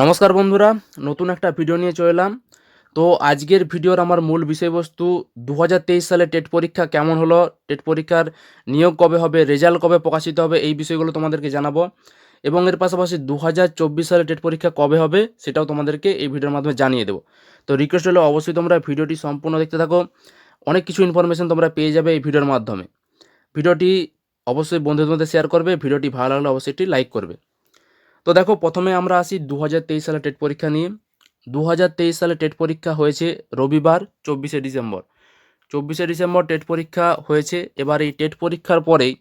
নমস্কার বন্ধুরা, নতুন একটা ভিডিও নিয়ে চলে এলাম। তো আজকের ভিডিওর আমার মূল বিষয়বস্তু দু হাজার তেইশ সালে টেট পরীক্ষা কেমন হলো, টেট পরীক্ষার নিয়োগ কবে হবে, রেজাল্ট কবে প্রকাশিত হবে, এই বিষয়গুলো তোমাদেরকে জানাব। এবং এর পাশাপাশি দু হাজার চব্বিশ সালে টেট পরীক্ষা কবে হবে, সেটাও তোমাদেরকে এই ভিডিওর মাধ্যমে জানিয়ে দেবো। তো রিকোয়েস্ট হলে অবশ্যই তোমরা ভিডিওটি সম্পূর্ণ দেখতে থাকো। অনেক কিছু ইনফরমেশন তোমরা পেয়ে যাবে এই ভিডিওর মাধ্যমে। ভিডিওটি অবশ্যই বন্ধুদের মধ্যে শেয়ার করবে ভিডিওটি ভালো লাগলে অবশ্যই একটি লাইক করবে। তো দেখো, প্রথমে আমরা আসি দু হাজার তেইশ সালে টেট পরীক্ষা নিয়ে। দু হাজার তেইশ সালে টেট পরীক্ষা হয়েছে রবিবার, চব্বিশে ডিসেম্বর। চব্বিশে ডিসেম্বর টেট পরীক্ষা হয়েছে। এবার এই টেট পরীক্ষার পরেই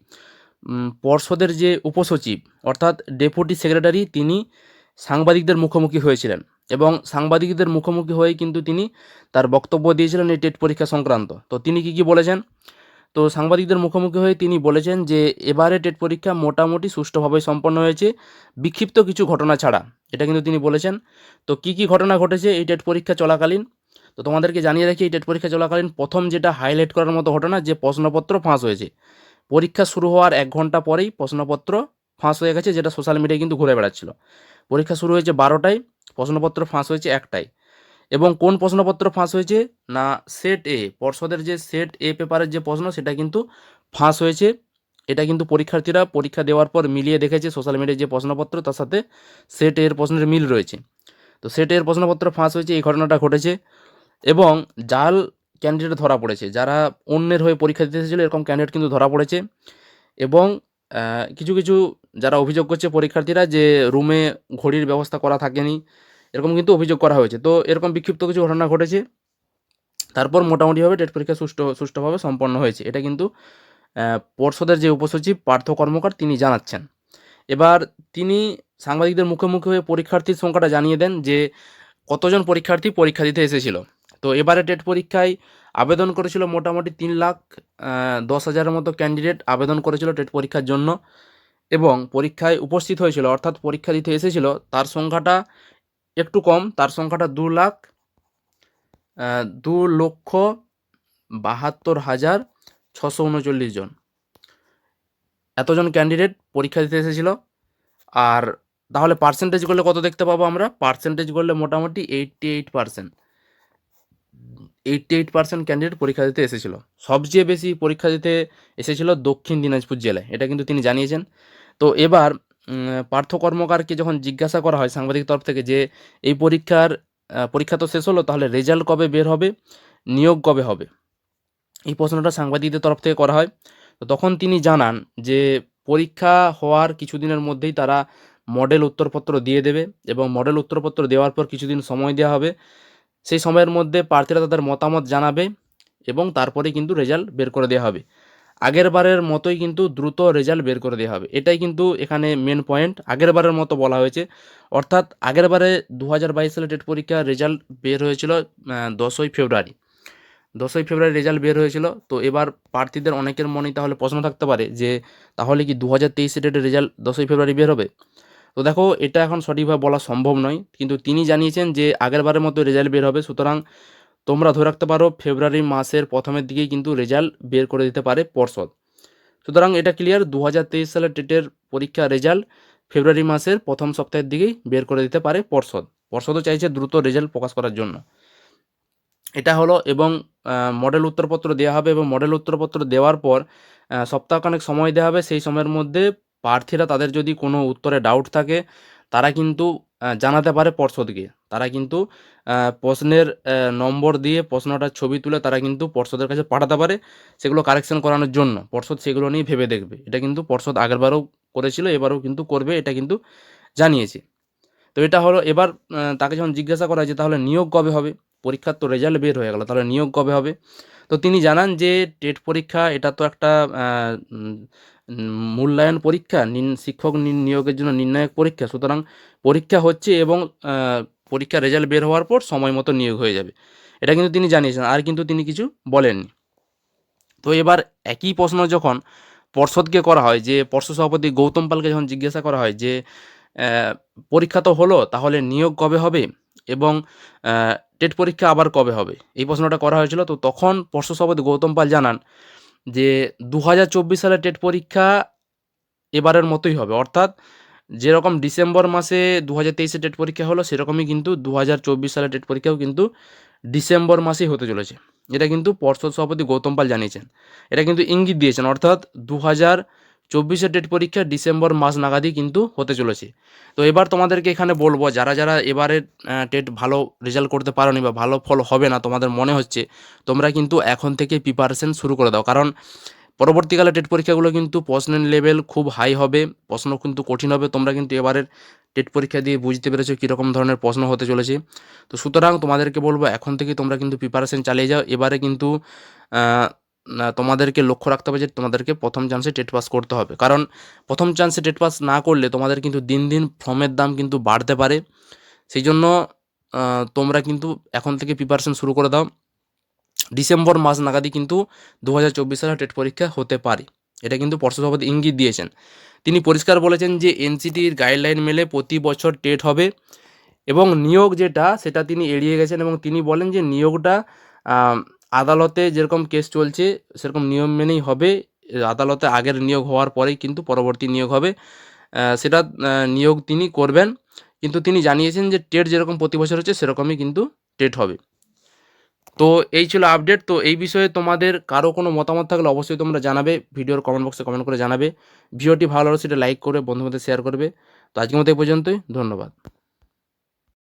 পর্ষদের যে উপসচিব, অর্থাৎ ডেপুটি সেক্রেটারি, তিনি সাংবাদিকদের মুখোমুখি হয়েছিলেন। এবং সাংবাদিকদের মুখোমুখি হয়ে কিন্তু তিনি তার বক্তব্য দিয়েছিলেন এই টেট পরীক্ষা সংক্রান্ত। তো তিনি কি কি বলেছেন? তো সাংবাদিকদের মুখোমুখি হয়ে তিনি বলেছেন যে, এবারে টেট পরীক্ষা মোটামুটি সুষ্ঠুভাবে সম্পন্ন হয়েছে, বিক্ষিপ্ত কিছু ঘটনা ছাড়া। এটা কিন্তু তিনি বলেছেন। তো কি কি ঘটনা ঘটেছে এই টেট পরীক্ষা চলাকালীন? তো তোমাদেরকে জানিয়ে রাখি, এই টেট পরীক্ষা চলাকালীন প্রথম যেটা হাইলাইট করার মতো ঘটনা, যে প্রশ্নপত্র ফাঁস হয়েছে। পরীক্ষা শুরু হওয়ার এক ঘণ্টা পরেই প্রশ্নপত্র ফাঁস হয়ে গেছে, যেটা সোশ্যাল মিডিয়ায় কিন্তু ঘুরে বেড়াচ্ছিল। পরীক্ষা শুরু হয়েছে বারোটায়, প্রশ্নপত্র ফাঁস হয়েছে একটায়। এবং কোন প্রশ্নপত্র ফাঁস হয়েছে? না সেট এ পর্ষদের যে সেট এ পেপারের যে প্রশ্ন, সেটা কিন্তু ফাঁস হয়েছে। এটা কিন্তু পরীক্ষার্থীরা পরীক্ষা দেওয়ার পর মিলিয়ে দেখেছে সোশ্যাল মিডিয়ায় যে প্রশ্নপত্র, তার সাথে সেট এর প্রশ্নের মিল রয়েছে। তো সেট এর প্রশ্নপত্র ফাঁস হয়েছে, এই ঘটনাটা ঘটেছে। এবং জাল ক্যান্ডিডেট ধরা পড়েছে, যারা অন্যের হয়ে পরীক্ষা দিতে এসেছিল, এরকম ক্যান্ডিডেট কিন্তু ধরা পড়েছে। এবং কিছু কিছু যারা অভিযোগ করছে পরীক্ষার্থীরা যে রুমে ঘড়ির ব্যবস্থা করা থাকেনি এরকম কিন্তু অভিযোগ করা হয়েছে। তো এরকম বিক্ষিপ্ত কিছু ঘটনা ঘটেছে। তারপর মোটামুটিভাবে টেট পরীক্ষা সুষ্ঠু, সুষ্ঠুভাবে সম্পন্ন হয়েছে। এটা কিন্তু পর্ষদের যে উপসচিব, পার্থ কর্মকার, তিনি জানাচ্ছেন। এবার তিনি সাংবাদিকদের মুখে মুখে হয়ে পরীক্ষার্থীর সংখ্যাটা জানিয়ে দেন যে, কতজন পরীক্ষার্থী পরীক্ষা দিতে এসেছিল? তো এবারে টেট পরীক্ষায় আবেদন করেছিল মোটামুটি তিন লাখ দশ হাজারের মতো ক্যান্ডিডেট আবেদন করেছিল টেট পরীক্ষার জন্য। এবং পরীক্ষায় উপস্থিত হয়েছিল, অর্থাৎ পরীক্ষা দিতে এসেছিল, তার সংখ্যাটা একটু কম, তার সংখ্যাটা দু লাখ দু লক্ষ বাহাত্তর হাজার ছশো উনচল্লিশ জন। এতজন ক্যান্ডিডেট পরীক্ষা দিতে এসেছিল। আর তাহলে পার্সেন্টেজ করলে কত দেখতে পাবো আমরা? পার্সেন্টেজ করলে মোটামুটি eighty eight percent eighty eight percent candidate পরীক্ষা দিতে এসেছিল। সবচেয়ে বেশি পরীক্ষা দিতে এসেছিল দক্ষিণ দিনাজপুর জেলায়। এটা কিন্তু তিনি জানিয়েছেন। তো এবার পার্থ কর্মকারকে যখন জিজ্ঞাসা করা হয় সাংবাদিক তরফ থেকে যে এই পরীক্ষার পরীক্ষা তো শেষ হলো, তাহলে রেজাল্ট কবে বের হবে? নিয়োগ কবে হবে? এই প্রশ্নটা সাংবাদিকদের তরফ থেকে করা হয়। তো তখন তিনি জানান যে পরীক্ষা হওয়ার কিছুদিনের মধ্যেই তারা মডেল উত্তরপত্র দিয়ে দেবে এবং মডেল উত্তরপত্র দেওয়ার পর কিছুদিন সময় দেওয়া হবে। সেই সময়ের মধ্যে প্রার্থীরা তাদের মতামত জানাবে এবং তারপরে কিন্তু রেজাল্ট বের করে দেওয়া হবে। আগের বারের মতোই কিন্তু দ্রুত রেজাল্ট বের করে দেওয়া হবে। এটাই কিন্তু এখানে মেন পয়েন্ট আগেরবারের মতো বলা হয়েছে। অর্থাৎ আগেরবারে দু হাজার বাইশ সালে টেট পরীক্ষার রেজাল্ট বের হয়েছিল দশই ফেব্রুয়ারি। দশই ফেব্রুয়ারি রেজাল্ট বের হয়েছিল। তো এবার প্রার্থীদের অনেকের মনেই তাহলে প্রশ্ন থাকতে পারে যে, তাহলে কি দু হাজার তেইশে ডেটের রেজাল্ট দশই ফেব্রুয়ারি বের হবে? তো দেখো, এটা এখন সঠিকভাবে বলা সম্ভব নয়। কিন্তু তিনি জানিয়েছেন যে, আগেরবারের মতো রেজাল্ট বের হবে। সুতরাং তোমরা ধরে রাখতে পারো ফেব্রুয়ারি মাসের প্রথমের দিকেই কিন্তু রেজাল্ট বের করে দিতে পারে পর্ষদ। সুতরাং এটা ক্লিয়ার দু হাজার তেইশ সালের টেটের পরীক্ষা রেজাল্ট ফেব্রুয়ারি মাসের প্রথম সপ্তাহের দিকেই বের করে দিতে পারে পর্ষদ। পর্ষদও চাইছে দ্রুত রেজাল্ট প্রকাশ করার জন্য। এটা হলো এবং মডেল উত্তরপত্র দেওয়া হবে এবং মডেল উত্তরপত্র দেওয়ার পর সপ্তাহখানেক সময় দেওয়া হবে। সেই সময়ের মধ্যে প্রার্থীরা তাদের যদি কোনো উত্তরে ডাউট থাকে তারা কিন্তু জানাতে পারে পর্ষদকে। তারা কিন্তু প্রশ্নের নম্বর দিয়ে প্রশ্নটার ছবি তুলে তারা কিন্তু পর্ষদের কাছে পাঠাতে পারে সেগুলো কারেকশন করানোর জন্য। পর্ষদ সেগুলো নিয়ে ভেবে দেখবে। এটা কিন্তু পর্ষদ আগেরবারও করেছিল, এবারও কিন্তু করবে, এটা কিন্তু জানিয়েছে। তো এটা হলো, এবার তাকে যখন জিজ্ঞাসা করা হয় যে তাহলে নিয়োগ কবে হবে? পরীক্ষার তো রেজাল্ট বের হয়ে গেল, তাহলে নিয়োগ কবে হবে? তো তিনি জানান যে, টেট পরীক্ষা, এটা তো একটা মূল্যায়ন পরীক্ষা শিক্ষক নিয়োগের জন্য নির্ণায়ক পরীক্ষা। সুতরাং পরীক্ষা হচ্ছে এবং আহ, পরীক্ষার রেজাল্ট বের হওয়ার পর সময় মতো নিয়োগ হয়ে যাবে। এটা কিন্তু তিনি জানিয়েছেন আর কিন্তু তিনি কিছু বলেননি। তো এবার একই প্রশ্ন যখন পর্ষদকে করা হয় যে পর্ষদ সভাপতি গৌতম পালকে যখন জিজ্ঞাসা করা হয় যে পরীক্ষা তো হলো তাহলে নিয়োগ কবে হবে? এবং টেট পরীক্ষা আবার কবে হবে? এই প্রশ্নটা করা হয়েছিল। তো তখন পর্ষদ সভাপতি গৌতম পাল জানান যে দু হাজার চব্বিশ সালের টেট পরীক্ষা এবারের মতোই হবে। অর্থাৎ যেরকম ডিসেম্বর মাসে দু হাজার তেইশে টেট পরীক্ষা হলো, সেরকমই কিন্তু দু হাজার চব্বিশ সালের টেট পরীক্ষাও কিন্তু ডিসেম্বর মাসেই হতে চলেছে। এটা কিন্তু পর্ষদ সভাপতি গৌতম পাল জানিয়েছেন। এটা কিন্তু ইঙ্গিত দিয়েছেন। অর্থাৎ দু হাজার চব্বিশের টেট পরীক্ষা ডিসেম্বর মাস নাগাদই কিন্তু হতে চলেছে। তো এবার তোমাদেরকে এখানে বলব, যারা যারা এবারে টেট ভালো রেজাল্ট করতে পারোনি বা ভালো ফল হবে না তোমাদের মনে হচ্ছে, তোমরা কিন্তু এখন থেকে প্রিপারেশন শুরু করে দাও। কারণ পরবর্তীকালে টেট পরীক্ষাগুলো কিন্তু প্রশ্নের লেভেল খুব হাই হবে, প্রশ্ন কিন্তু কঠিন হবে। তোমরা কিন্তু এবারের টেট পরীক্ষা দিয়ে বুঝতে পেরেছ কীরকম ধরনের প্রশ্ন হতে চলেছে। তো সুতরাং তোমাদেরকে বলব, এখন থেকে তোমরা কিন্তু প্রিপারেশন চালিয়ে যাও। এবারে কিন্তু তোমাদেরকে লক্ষ্য রাখতে হবে যে তোমাদেরকে প্রথম চান্সে টেট পাস করতে হবে। কারণ প্রথম চান্সে টেট পাস না করলে তোমাদের কিন্তু দিন দিন ফর্মের দাম কিন্তু বাড়তে পারে। সেই জন্য তোমরা কিন্তু এখন থেকে প্রিপারেশন শুরু করে দাও। ডিসেম্বর মাস নাগাদই কিন্তু দু হাজার চব্বিশ সালে টেট পরীক্ষা হতে পারে। এটা কিন্তু পর্ষদ ইঙ্গিত দিয়েছেন। তিনি পরিষ্কার বলেছেন যে এনসিটির গাইডলাইন মেলে প্রতি বছর টেট হবে এবং নিয়োগ যেটা, সেটা তিনি এড়িয়ে গেছেন এবং তিনি বলেন যে নিয়োগটা আদালতে যেরকম কেস চলছে, সেরকম নিয়ম মেনেই হবে। আদালতে আগের নিয়োগ হওয়ার পরেই কিন্তু পরবর্তী নিয়োগ হবে। সেটা নিয়োগ তিনি করবেন। কিন্তু তিনি জানিয়েছেন যে টেট যেরকম প্রতি বছর হচ্ছে, সেরকমই কিন্তু টেট হবে। তো এই ছিল আপডেট। তো এই বিষয়ে তোমাদের কারও কোনো মতামত থাকলে অবশ্যই তোমরা জানাবে। ভিডিওর কমেন্ট বক্সে কমেন্ট করে জানাবে। ভিডিওটি ভালো লাগলে সেটা লাইক করে বন্ধুদের শেয়ার করবে। তো আজকের মতো এই পর্যন্তই। ধন্যবাদ।